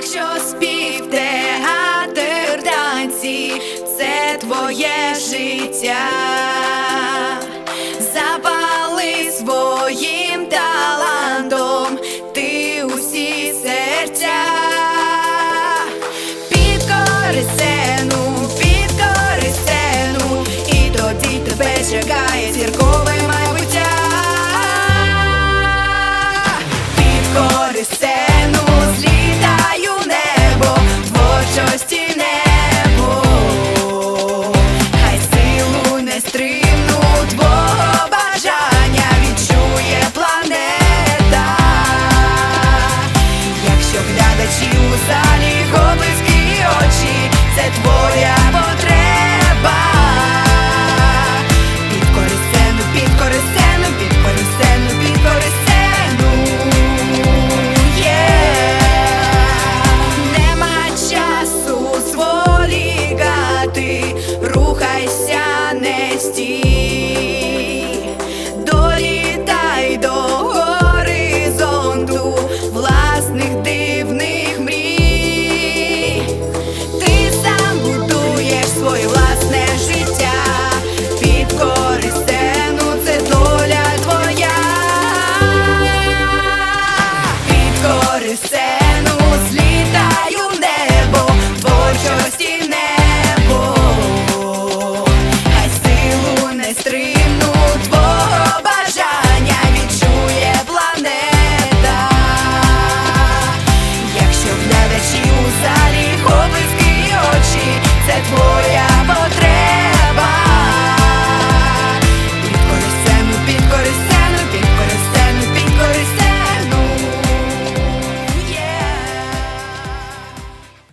Якщо спів, театр, танці, це твоє життя, у залі очі, це твоя потреба. Підкори сцену, підкори сцену, підкори сцену, підкори сцену. Є. Нема часу зволікати, рухайся, не стій.